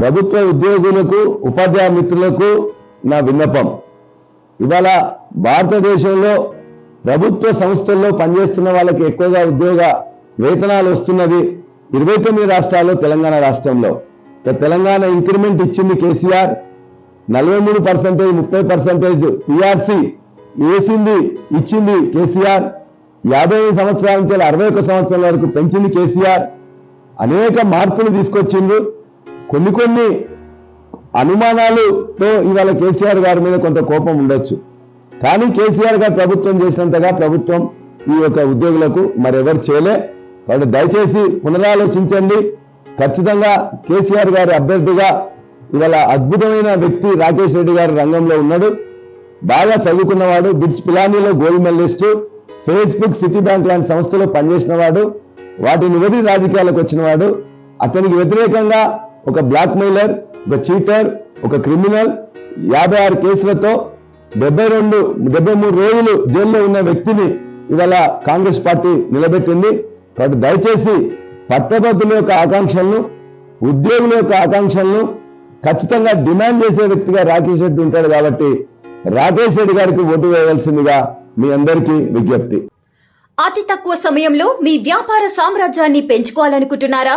ప్రభుత్వ ఉద్యోగులకు ఉపాధ్యాయ మిత్రులకు నా విన్నపం. ఇవాళ భారతదేశంలో ప్రభుత్వ సంస్థల్లో పనిచేస్తున్న వాళ్ళకి ఎక్కువగా ఉద్యోగ వేతనాలు వస్తున్నది ఇరవై తొమ్మిది రాష్ట్రాల్లో తెలంగాణ రాష్ట్రంలో. తెలంగాణ ఇంక్రిమెంట్ ఇచ్చింది కేసీఆర్. నలభై మూడు పర్సెంటేజ్ ముప్పై పర్సెంటేజ్ పిఆర్సి వేసింది ఇచ్చింది కేసీఆర్. యాభై ఐదు సంవత్సరాల నుంచి అరవై ఒక సంవత్సరాల వరకు పెంచింది కేసీఆర్. అనేక మార్పులు తీసుకొచ్చిండు కొన్ని కొన్ని అనుమానాలతో ఇవాళ కేసీఆర్ గారి మీద కొంత కోపం ఉండొచ్చు. కానీ కేసీఆర్ గారు ప్రభుత్వం చేసినంతగా ప్రభుత్వం ఈ యొక్క ఉద్యోగులకు మరెవరు చేయలే. కాబట్టి దయచేసి పునరాలోచించండి. ఖచ్చితంగా కేసీఆర్ గారి అభ్యర్థిగా ఇవాళ అద్భుతమైన వ్యక్తి రాకేష్ రెడ్డి గారు రంగంలో ఉన్నాడు. బాగా చదువుకున్నవాడు బిట్స్ పిలానీలో gold medalist Facebook city bank లాంటి సంస్థలో పనిచేసిన వాడు వాటిని వదిలి రాజకీయాలకు వచ్చినవాడు అతనికి వ్యతిరేకంగా ఒక బ్లాక్ మెయిలర్ ఒక చీటర్ ఒక క్రిమినల్ యాభై ఆరు కేసులతో డెబ్బై రెండు డెబ్బై మూడు రోజులు జైల్లో ఉన్న వ్యక్తిని ఇవాళ కాంగ్రెస్ పార్టీ నిలబెట్టింది. కాబట్టి దయచేసి పట్టభద్రుల యొక్క ఆకాంక్షలను ఉద్యోగుల యొక్క ఆకాంక్షలను ఖచ్చితంగా డిమాండ్ చేసే వ్యక్తిగా రాకేష్ రెడ్డి ఉంటాడు కాబట్టి రాకేష్ రెడ్డి గారికి ఓటు వేయవలసిందిగా మీ అందరికీ విజ్ఞప్తి. అతి తక్కువ సమయంలో మీ వ్యాపార సామ్రాజ్యాన్ని పెంచుకోవాలనుకుంటున్నారా?